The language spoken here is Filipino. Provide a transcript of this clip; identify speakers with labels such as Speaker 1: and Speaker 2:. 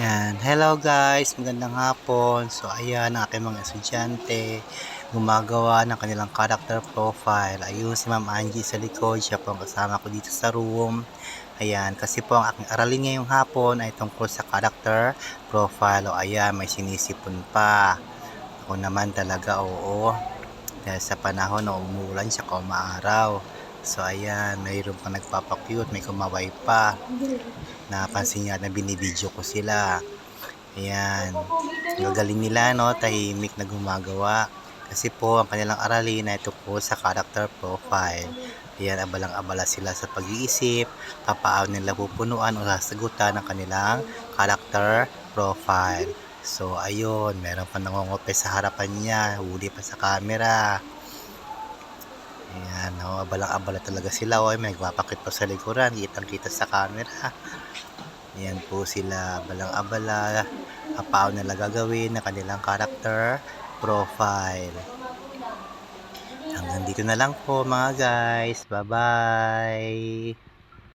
Speaker 1: Yan. Hello guys, magandang hapon. So ayan ang aking mga estudyante gumagawa ng kanilang character profile. Ayun si Ma'am Angie sa likod, siya po ang kasama ko dito sa room. Ayan, kasi po ang aking aralin ngayong hapon ay tungkol sa character profile. O ayan, may sinisipon pa. Ako naman talaga, oo. Dahil sa panahon na umuulan siya umaaraw. So ayan, mayroon pa nagpapakyut, may kumaway pa. Napansin niya na binibidyo ko sila. Ayan. Gagaling nila, no? Tahimik na gumagawa. Kasi po, ang kanilang aralin na ito po sa character profile. Ayan, abalang-abala sila sa pag-iisip, papaano nila pupunuan o sasagutan ng kanilang character profile. So, ayun, meron pa nangungope sa harapan niya, huli pa sa camera. Ayan, no, abalang-abala talaga sila. O, may nagpapakit pa sa likuran, kitang-kita sa camera. Ayan po sila, abalang-abala, papaano nila gagawin ng kanilang character profile. Hanggang dito na lang po mga guys. Bye-bye!